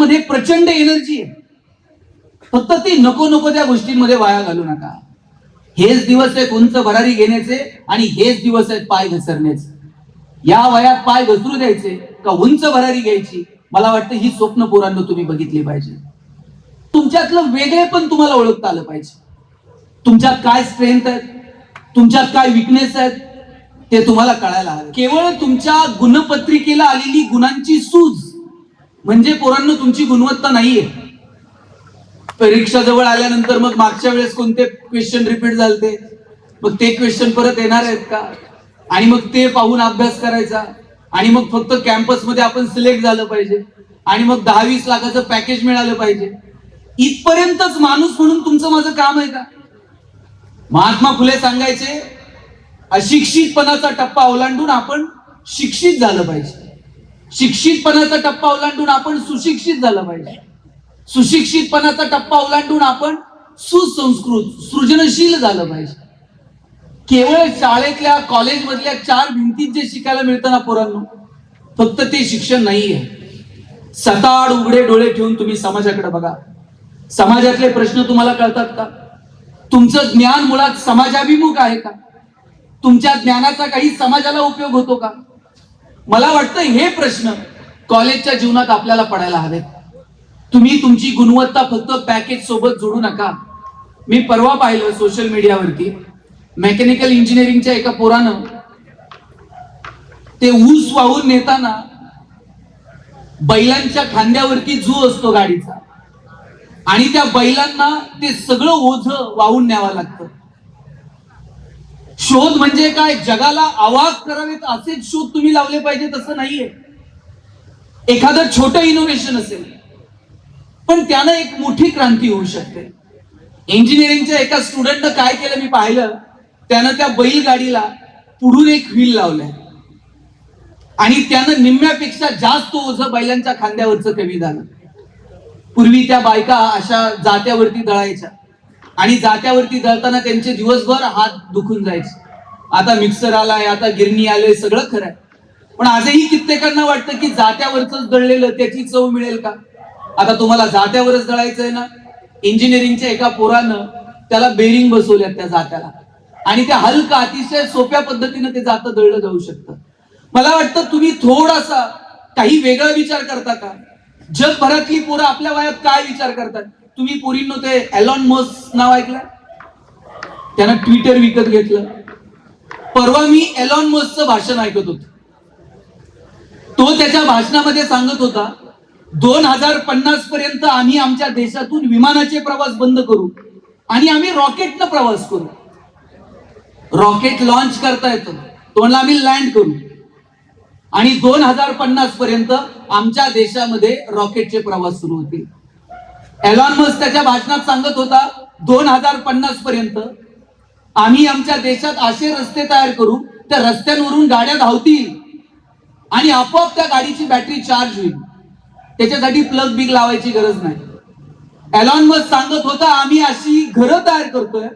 तुमच्यामध्ये प्रचंड एनर्जी आहे. फक्त ती नको नको त्या गोष्टींमध्ये वाया घालू नका. हेच दिवस आहेत उंच भरारी घेण्याचे आणि हेच दिवस आहेत पाय घसरण्याचे. या वयात पाय घसरू द्यायचे का उंच भरारी घ्यायची? मला वाटतं ही स्वप्न पोरांना तुम्ही बघितली पाहिजे. तुमच्यातलं वेगळे पण तुम्हाला ओळखता आलं पाहिजे. तुमच्यात काय स्ट्रेंथ आहेत? तुमच्यात काय विकनेस आहेत? ते तुम्हाला कळायला हवं. केवळ तुमच्या गुणपत्रिकेला आलेली गुणांची सूज म्हणजे पोरांना तुमची गुणवत्ता नाहीये. परीक्षा जवळ आल्यानंतर मग मागच्या वेळेस कोणते क्वेश्चन रिपीट झालते? मग ते क्वेश्चन परत येणार आहेत का? आणि मग ते पाहून अभ्यास करायचा. आणि मग फक्त कॅम्पसमध्ये आपण सिलेक्ट झालं पाहिजे. आणि मग दहा वीस लाखाचं पॅकेज मिळालं पाहिजे. इथपर्यंतच माणूस म्हणून तुमचं माझं काम आहे का? महात्मा फुले सांगायचे अशिक्षितपणाचा टप्पा ओलांडून आपण शिक्षित झालं पाहिजे. शिक्षितपणाचा टप्पा ओलांडून आपण सुशिक्षित झालं पाहिजे. सुशिक्षितपणाचा टप्पा ओलांडून आपण सुसंस्कृत सृजनशील झालं पाहिजे. केवळ शाळेतल्या कॉलेजमधल्या चार भिंतीत जे शिकायला मिळतं ना पोरांनो फक्त ते शिक्षण नाहीये. सताड उघडे डोळे ठेवून तुम्ही समाजाकडे बघा. समाजातले प्रश्न तुम्हाला कळतात का? तुमचं ज्ञान मुळात समाजाभिमुख आहे का? तुमच्या ज्ञानाचा काही समाजाला उपयोग होतो का? मला वाटतं हे प्रश्न कॉलेजच्या जीवनात आपल्याला पडायला हवेत. तुम्ही तुमची गुणवत्ता फक्त पॅकेज सोबत जोडू नका. मी परवा पाहिलं सोशल मीडियावरती मेकॅनिकल इंजिनिअरिंगच्या एका पोरानं ते ऊस वाहून नेताना बैलांच्या खांद्यावरती झू असतो गाडीचा. आणि त्या बैलांना ते सगळं ओझ वाहून न्यावं लागतं. शोध म्हणजे काय? जगाला आवाज करावेत असेच शोध तुम्ही लावले पाहिजे तसं नाहीये. एखादं छोटं इनोव्हेशन असेल पण त्यानं एक मोठी क्रांती होऊ शकते. इंजिनिअरिंगच्या एका स्टुडंटनं काय केलं मी पाहिलं? त्यानं त्या बैलगाडीला पुढून एक व्हील लावलंय. आणि त्यानं निम्म्यापेक्षा जास्त ओझं बैलांच्या खांद्यावरचं कमी झालं पूर्वी त्या बायका अशा जात्यावरती दळायच्या. आणि जात्यावरती दळताना त्यांचे दिवसभर हात दुखून जायचे. आता मिक्सर आलाय आता गिरणी आले सगळं खरं आहे पण आजही कित्येकांना वाटतं की जात्यावरच दळलेलं त्याची चव मिळेल का? आता तुम्हाला जात्यावरच दळायचंय ना? इंजिनिअरिंगच्या एका पोरानं त्याला बेरिंग बसवल्यात त्या जात्याला. आणि त्या हलका अतिशय सोप्या पद्धतीनं ते जातं दळलं जाऊ शकतं. मला वाटतं तुम्ही थोडासा काही वेगळा विचार करता का? जगभरातली पोरं आपल्या वयात काय विचार करतात? तुम्ही पोरींनो ते एलॉन मस्क नाव ऐकलं? त्यानं ट्विटर विकत घेतलं. परवा मी एलॉन मस्कचं भाषण ऐकत होतो. तो त्याच्या भाषणामध्ये सांगत होता दोन हजार पन्नास पर्यंत आम्ही आमच्या देशातून विमानाचे प्रवास बंद करू आणि आम्ही रॉकेटनं प्रवास करू. रॉकेट लॉन्च करता येतं. तोंडला आम्ही लँड करू. आणि दोन हजार पन्नास पर्यंत आमच्या देशामध्ये रॉकेटचे प्रवास सुरू होतील. एलॉन मस्क त्याच्या भाषणात सांगत होता दोन हजार पन्नास पर्यंत आम्ही आमच्या देशात असे रस्ते तयार करू त्या रस्त्यांवरून गाड्या धावतील आणि आपोआप त्या गाडीची बॅटरी चार्ज होईल. त्याच्यासाठी प्लग बिग लावायची गरज नाही. एलॉन मस्क सांगत होता आम्ही अशी घरं तयार करतोय.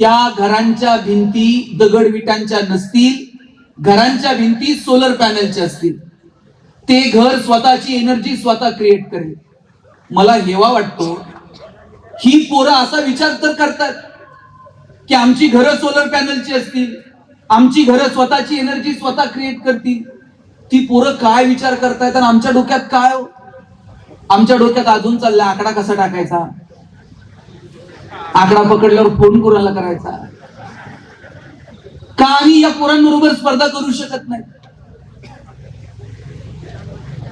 त्या घरांच्या भिंती दगड विटांच्या नसतील घरांच्या भिंती सोलर पॅनलच्या असतील. ते घर स्वतःची एनर्जी स्वतः क्रिएट करेल. मला हेवा वाटतो. ही पोरं असा विचार तर करतात की आमची घरं सोलर पॅनलची असतील आमची घरं स्वतःची एनर्जी स्वतः क्रिएट करतील. ती पोरं काय विचार करतायत आणि आमच्या डोक्यात काय हो? आमच्या डोक्यात अजून चाललाय आकडा कसा टाकायचा? आकडा पकडल्यावर फोन कोणाला करायचा? का आम्ही या पोरांबरोबर स्पर्धा करू शकत नाही?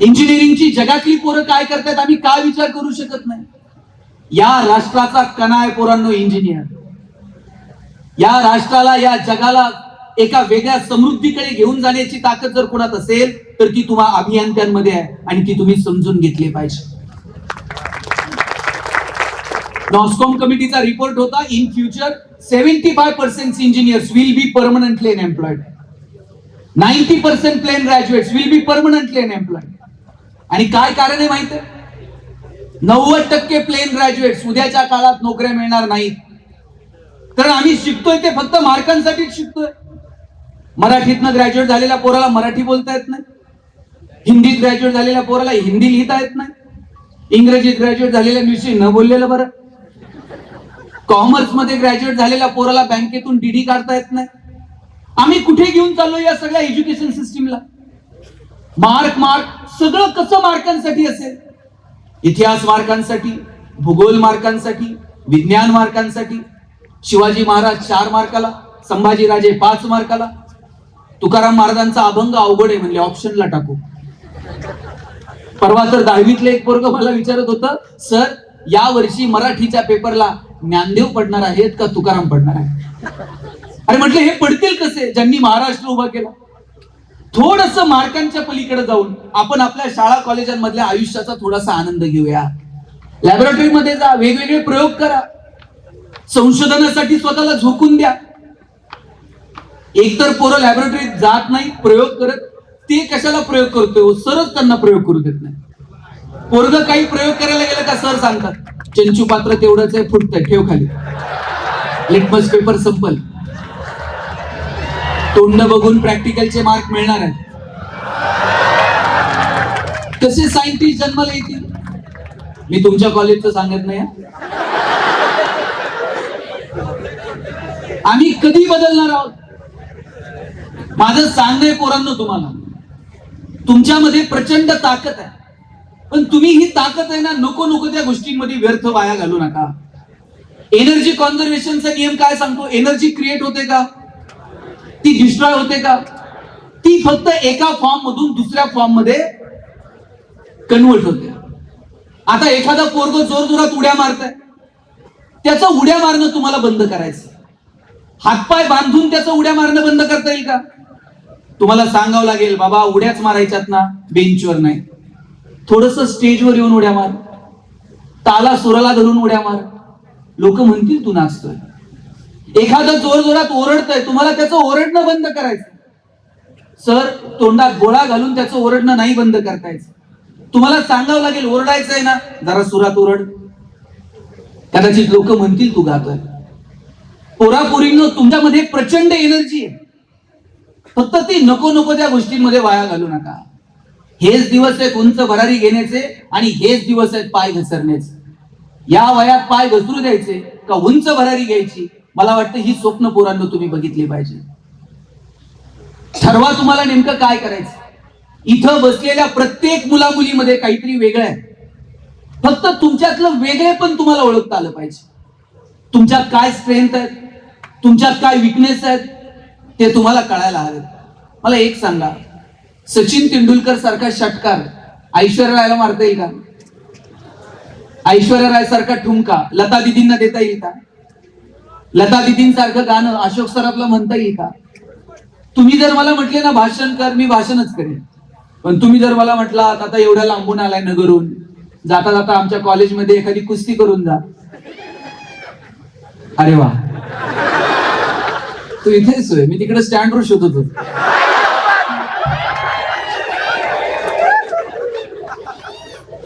इंजिनिअरिंगची जगातली पोरं काय करतात आम्ही का विचार करू शकत नाही. या राष्ट्राचा कणा आहे पोरांनो इंजिनियर या राष्ट्राला या जगाला एका वेगळ्या समृद्धीकडे घेऊन जाण्याची ताकद जर कोणात असेल तर ती तुम्हा अभियंत्यांमध्ये आहे आणि ती तुम्ही समजून घेतली पाहिजे. नॉस्कॉम कमिटीचा रिपोर्ट होता in future seventy five percent engineers will be permanently unemployed ninety percent plain graduates will be permanently unemployed आणि काय कारण आहे माहीत आहे? नव्वद टक्के प्लेन ग्रॅज्युएट उद्याच्या काळात नोकऱ्या मिळणार नाहीत. कारण आम्ही शिकतोय ते फक्त मार्कांसाठीच शिकतोय. मराठीतनं ग्रॅज्युएट झालेल्या पोराला मराठी बोलता येत नाही. हिंदीत ग्रॅज्युएट झालेल्या पोराला हिंदी लिहिता येत नाही. इंग्रजीत ग्रॅज्युएट झालेल्या दिवशी न बोललेलं बरं. कॉमर्समध्ये ग्रॅज्युएट झालेल्या पोराला बँकेतून डीडी काढता येत नाही. आम्ही कुठे घेऊन चाललो या सगळ्या एज्युकेशन सिस्टीमला मार्क मार्क. सगळं कसं मार्कांसाठी असेल? इतिहास मार्कांसाठी भूगोल मार्कांसाठी विज्ञान मार्कांसाठी शिवाजी महाराज चार मार्काला संभाजीराजे पाच मार्काला. तुकाराम महाराजांचा अभंग अवघड आहे म्हणले ऑप्शनला टाकू. परवा तर दहावीतले एक पोरग मला विचारत होतं सर या वर्षी मराठीच्या पेपरला ज्ञानदेव पडणार आहेत का तुकाराम पडणार आहे अरे म्हटलं हे पडतील कसे? ज्यांनी महाराष्ट्र उभा केला. थोडस मार्कांच्या पलीकडे जाऊन आपण आपल्या शाळा कॉलेजांमधल्या आयुष्याचा थोडासा आनंद घेऊया. लॅबोरेटरीमध्ये जा वेगवेगळे प्रयोग करा. संशोधनासाठी स्वतःला झोकून द्या. एकतर पोरं लॅबोरेटरीत जात नाही प्रयोग करत ते कशाला प्रयोग करतोय हो? सरच त्यांना प्रयोग करू देत नाही. पोरग काही प्रयोग करायला गेलं का सर सांगतात चंचू पात्र तेवढंच आहे फुटतंय ठेव खाली. लिटमस पेपर संपल. तोंड बघून प्रॅक्टिकलचे मार्क मिळणार आहेत. कसे सायंटिस्ट जन्माला येतील. मी तुमच्या कॉलेजचं सांगत नाही आम्ही कधी बदलणार आहोत? माझं सांगणं पोरांनो तुम्हाला. तुमच्यामध्ये प्रचंड ताकद आहे. पण तुम्ही ही ताकद आहे ना नको नको त्या गोष्टींमध्ये व्यर्थ वाया घालू नका. एनर्जी कॉन्झर्वेशनचा नियम काय सांगतो? एनर्जी क्रिएट होते का? ती डिस्ट्रॉय होते का? ती फक्त एका फॉर्म मधून दुसऱ्या फॉर्ममध्ये कन्वर्ट होते. आता एखादा पोरग जोर जोरात उड्या मारताय. त्याचं उड्या मारणं तुम्हाला बंद करायचं हातपाय बांधून त्याचं उड्या मारणं बंद करता येईल का? तुम्हाला सांगावं लागेल बाबा उड्याच मारायच्यात ना बेंचवर नाही. थोडस स्टेजवर येऊन उड्या मार. ताला सुराला धरून उड्या मार. लोक म्हणतील तू नाचतोय. एखादं जोर जोरात ओरडतंय तुम्हाला त्याचं ओरडणं बंद करायचं सर तोंडात गोळा घालून त्याचं ओरडणं नाही बंद करतायचं. तुम्हाला सांगावं लागेल ओरडायचंय ना जरा सुरात ओरड. कदाचित लोक म्हणतील तू गातोय पोरापोरींनो तुमच्यामध्ये प्रचंड एनर्जी आहे. फक्त ती नको नको त्या गोष्टींमध्ये वाया घालू नका. हेच दिवस आहेत उंच भरारी घेण्याचे आणि हेच दिवस आहेत पाय घसरण्याचे. या वयात पाय घसरू द्यायचे का उंच भरारी घ्यायची? मला वाटतं ही स्वप्न पोरांनो तुम्ही बघितली पाहिजे. ठरवा तुम्हाला नेमकं काय करायचं. इथं बसलेल्या प्रत्येक मुला मुलीमध्ये काहीतरी वेगळं आहे. फक्त तुमच्यातलं वेगळे पण तुम्हाला ओळखता आलं पाहिजे. तुमच्यात काय स्ट्रेंथ आहेत? तुमच्यात काय विकनेस आहेत? ते तुम्हाला कळायला हवेत मला एक सांगा. सचिन तेंडुलकर सारखा षटकार ऐश्वर्या रायला मारता येईल का? ऐश्वर्या राय सारखा ठुमका लता दिदींना देता येईल का? लता दिदींसारखं गाणं अशोक सराफला म्हणता येईल का? तुम्ही जर मला म्हटले ना भाषण कर मी भाषणच करेन. पण तुम्ही जर मला म्हटलात आता एवढ्या लांबून आलाय नगरून जाता जाता आमच्या कॉलेजमध्ये एखादी कुस्ती करून जा. अरे वा. तू इथेच होय. मी तिकडे स्टँडवर शोधत होतो.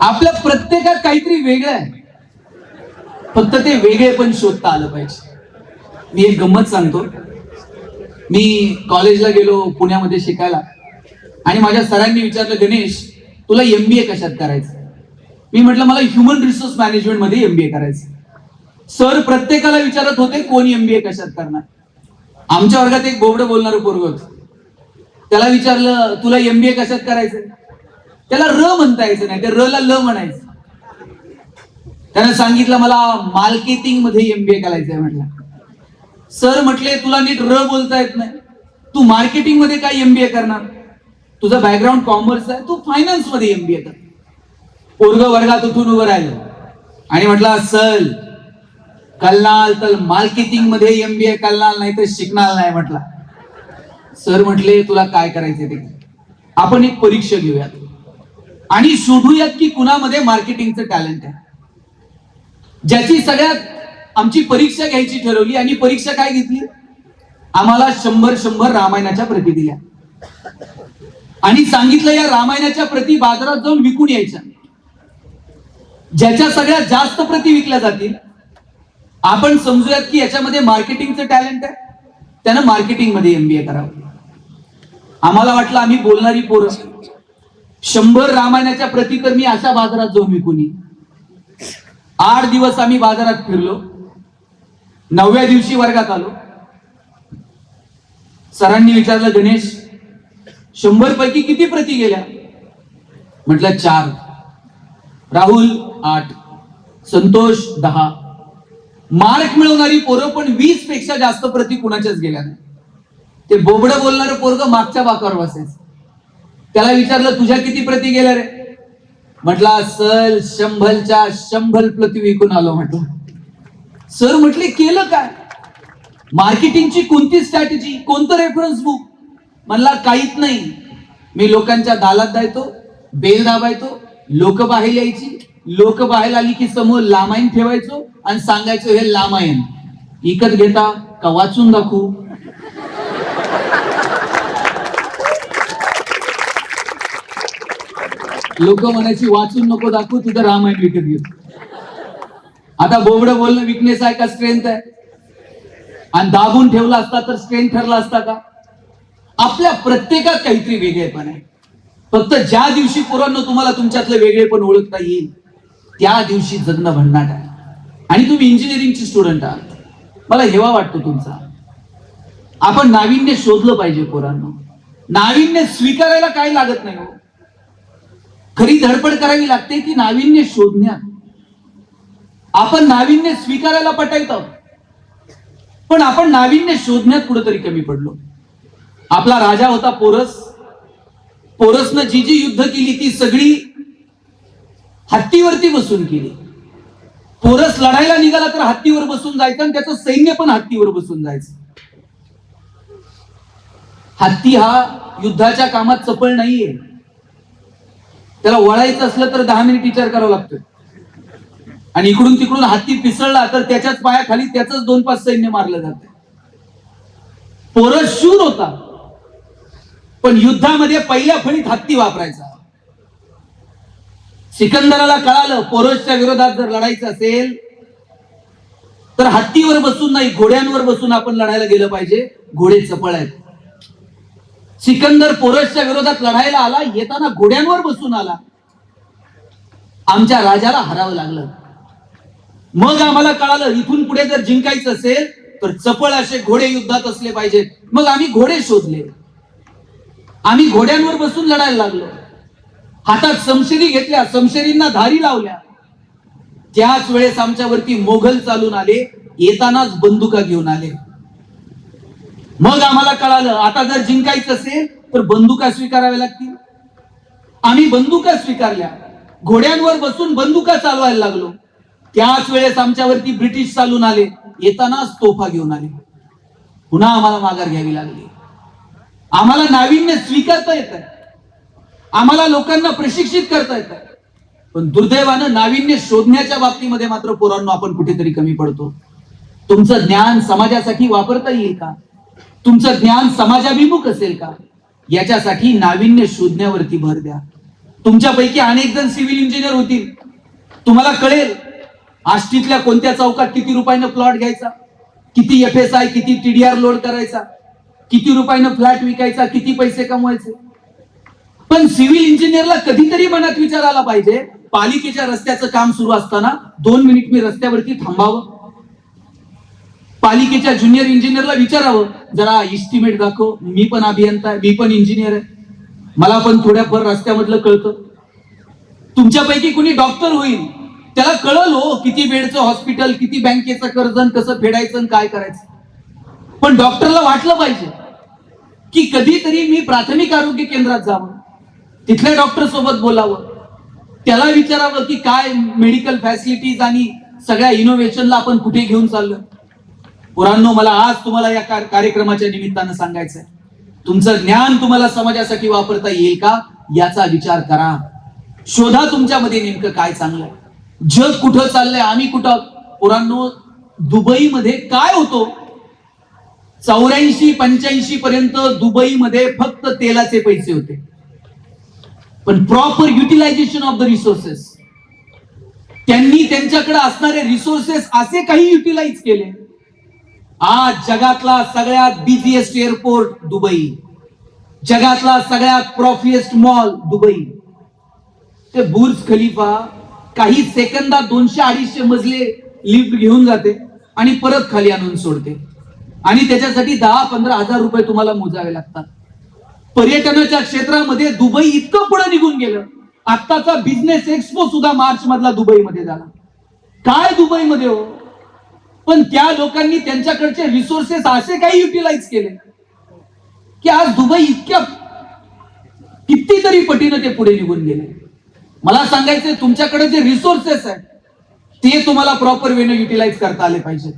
आपल्या प्रत्येकात काहीतरी वेगळं आहे. फक्त ते वेगळे पण शोधता आलं पाहिजे. मी एक गंमत सांगतो. मी कॉलेजला गेलो पुण्यामध्ये शिकायला. आणि माझ्या सरांनी विचारलं गणेश तुला एमबीए कशात करायचं? मी म्हटलं मला ह्युमन रिसोर्स मॅनेजमेंटमध्ये एमबीए करायचं. सर प्रत्येकाला विचारत होते कोण एमबीए कशात करणार? आमच्या वर्गात एक बोबड बोलणार पोरग होतं. त्याला विचारलं तुला एमबीए कशात करायचं त्याला र म्हणता यायचं नाही ते र ला ल म्हणायचं. त्यानं सांगितलं मला मार्केटिंगमध्ये एमबीए करायचंय म्हटलं. सर म्हटले तुला नीट र बोलता येत नाही. तू मार्केटिंगमध्ये काय एमबीए करणार? तुझा बॅकग्राऊंड कॉमर्स आहे तू फायनान्समध्ये एमबीए कर. पोरग वर्गात उठून उभं राहिलं. आणि म्हटलं सर कलनाल तर मार्केटिंगमध्ये एमबीए कलनाल नाही तर शिकणार नाही म्हटला. सर म्हटले तुला काय करायचंय ते? आपण एक परीक्षा घेऊयात. आणि शोधूयात की कुणामध्ये मार्केटिंगचं टॅलेंट आहे. ज्याची सगळ्यात आमची परीक्षा घ्यायची ठरवली आणि परीक्षा काय घेतली? आम्हाला शंभर शंभर रामायणाच्या प्रती दिल्या. आणि सांगितलं या रामायणाच्या प्रती बाजारात जाऊन विकून यायच्या. ज्याच्या सगळ्यात जास्त प्रती विकल्या जातील आपण समजूयात की याच्यामध्ये मार्केटिंगचं टॅलेंट आहे. त्यानं मार्केटिंगमध्ये एमबीए करावं. आम्हाला वाटलं आम्ही बोलणारी पोरं. शंभर रामायणाच्या प्रती तर मी अशा बाजारात जाऊन विकून आठ दिवस आम्ही बाजारात फिरलो. नवव्या दिवशी वर्गात आलो. सरांनी विचारलं गणेश शंभर पैकी किती प्रती गेल्या? म्हटलं चार. राहुल आठ. संतोष दहा. मार्क मिळवणारी पोरं पण वीसपेक्षा जास्त प्रती कुणाच्याच गेल्या नाही. ते बोबड बोलणारं पोरग मागच्या बाकावर बसायचं. त्याला विचारलं तुझ्या किती प्रती गेल्या रे? म्हटला सल शंभरच्या शंभर प्रती विकून आलो म्हटलं. सर म्हटले केलं काय? मार्केटिंगची कोणती स्ट्रॅटेजी कोणतं रेफरन्स बुक म्हणला काहीच नाही. मी लोकांच्या दालात जायचो बेल दाबायचो लोक बाहेर यायची. लोक बाहेर आली की समोर लामाईन ठेवायचो आणि सांगायचो हे लामायन इकत घेता का वाचून दाखवू? लोक म्हणायची वाचून नको दाखवू तिथं रामायण विकत घेतो आता बोबड बोलणं विकनेस आहे का स्ट्रेंथ आहे? आणि दाबून ठेवला असता तर स्ट्रेंथ ठरला असता का? आपल्या प्रत्येकात काहीतरी वेगळेपण आहे. फक्त ज्या दिवशी पोरांनो तुम्हाला तुमच्यातलं वेगळेपण ओळखता येईल त्या दिवशी जगणं भन्नाट आहे. आणि तुम्ही इंजिनिअरिंगची स्टुडंट आहात. मला हेवा वाटतो तुमचा. आपण नाविन्य शोधलं पाहिजे पोरांनो. नाविन्य स्वीकारायला काय लागत नाही हो. खरी धडपड करावी लागते की नाविन्य शोधण्यात. आपण नाविन्य स्वीकारायला पटायचं. पण आपण नाविन्य शोधण्यात कुठेतरी कमी पडलो. आपला राजा होता पोरस. पोरसनं जी जी युद्ध केली ती सगळी हत्तीवरती बसून केली. पोरस लढायला निघाला तर हत्तीवर बसून जायचं आणि त्याचं सैन्य पण हत्तीवर बसून जायचं. हत्ती हा युद्धाच्या कामात चपळ नाहीये. त्याला वळायचं असलं तर दहा मिनिट विचार करावा लागतोय. आणि इकडून तिकडून हत्ती पिसळला तर त्याच्याच पायाखाली त्याच दोन पाच सैन्य मारलं जात पोरस शूर होता. पण युद्धामध्ये पहिल्या फळीत हत्ती वापरायचा. सिकंदराला कळालं पोरसच्या विरोधात जर लढायचं असेल तर हत्तीवर बसून नाही घोड्यांवर बसून आपण लढायला गेलं पाहिजे. घोडे चपळ आहेत. सिकंदर पोरसच्या विरोधात लढायला आला येताना घोड्यांवर बसून आला. आमच्या राजाला हरावं लागलं. मग आम्हाला कळालं इथून पुढे जर जिंकायचं असेल तर चपळ असे घोडे युद्धात असले पाहिजेत. मग आम्ही घोडे शोधले. आम्ही घोड्यांवर बसून लढायला लागलो. हातात समशेरी घेतल्या समशेरींना धारी लावल्या. त्याच वेळेस आमच्यावरती मोघल चालून आले येतानाच बंदुका घेऊन आले. मग आम्हाला कळालं आता जर जिंकायचं असेल तर बंदुका स्वीकाराव्या लागतील. आम्ही बंदुका स्वीकारल्या. घोड्यांवर बसून बंदुका चालवायला लागलो. त्याच वेळेस आमच्यावरती ब्रिटिश चालून आले. येतानाच तोफा घेऊन आले. पुन्हा आम्हाला माघार घ्यावी लागली. आम्हाला नाविन्य स्वीकारता येत आम्हाला लोकांना प्रशिक्षित करता येत पण दुर्दैवानं नाविन्य शोधण्याच्या बाबतीमध्ये मात्र पोरांनो आपण कुठेतरी कमी पडतो. तुमचं ज्ञान समाजासाठी वापरता येईल का? तुमचं ज्ञान समाजाभिमुख असेल का? याच्यासाठी नाविन्य शोधण्यावरती भर द्या. तुमच्यापैकी अनेक जण सिव्हिल इंजिनियर होतील. तुम्हाला कळेल आष्टीतल्या कोणत्या चौकात किती रुपयानं प्लॉट घ्यायचा? किती एफ एस आय किती टीडीआर लोड करायचा? किती रुपयानं फ्लॅट विकायचा? किती पैसे कमवायचे? पण सिव्हिल इंजिनियरला कधीतरी मनात विचार आला पाहिजे पालिकेच्या रस्त्याचं काम सुरू असताना दोन मिनिट मी रस्त्यावरती थांबावं. पालिकेच्या ज्युनियर इंजिनियरला विचारावं जरा इस्टिमेट दाखव मी पण अभियंता आहे मी पण इंजिनियर आहे. मला पण थोड्याफार रस्त्यामधलं कळतं. तुमच्यापैकी कुणी डॉक्टर होईल त्याला कळल हो किती बेडचं हॉस्पिटल किती बँकेचं कर्ज कसं फेडायचं आणि काय करायचं. पण डॉक्टरला वाटलं पाहिजे की कधीतरी मी प्राथमिक आरोग्य केंद्रात जावं. तिथल्या डॉक्टर सोबत बोलावं. त्याला विचारावं की काय मेडिकल फॅसिलिटीज आणि सगळ्या इनोव्हेशनला आपण कुठे घेऊन चाललो पोरांनो मला आज तुम्हाला या कार्यक्रमाच्या निमित्तानं सांगायचंय. तुमचं ज्ञान तुम्हाला समाजासाठी वापरता येईल का? याचा विचार करा. शोधा तुमच्यामध्ये नेमकं काय चांगलं आहे. जग कुठं चाललंय आम्ही कुठं? पोरांनो दुबईमध्ये काय होतो? चौऱ्याऐंशी पंच्याऐंशी पर्यंत दुबईमध्ये फक्त तेलाचे पैसे होते. पण proper utilization of the resources त्यांनी त्यांच्याकडे असणारे रिसोर्सेस असे काही युटिलाइज केले. आज जगातला सगळ्यात बिझिएस्ट एअरपोर्ट दुबई. जगातला सगळ्यात प्रॉफिएस्ट मॉल दुबई. ते बुर्ज खलिफा काही सेकंदात दोनशे अडीचशे मजले लिफ्ट घेऊन जाते आणि परत खाली आणून सोडते. आणि त्याच्यासाठी दहा पंधरा हजार रुपये तुम्हाला मोजावे लागतात. पर्यटनाच्या क्षेत्रामध्ये दुबई इतकं पुढे निघून गेलं. आत्ताचा बिझनेस एक्सपो सुद्धा मार्च मधला दुबईमध्ये झाला. काय दुबईमध्ये हो? पण त्या लोकांनी त्यांच्याकडचे रिसोर्सेस असे काही युटिलाइज केले. की आज दुबई इतक्या कितीतरी पटीनं ते पुढे निघून गेले. मला सांगायचं तुमच्याकडे जे रिसोर्सेस आहेत ते तुम्हाला प्रॉपर वेने युटिलाइज करता आले पाहिजे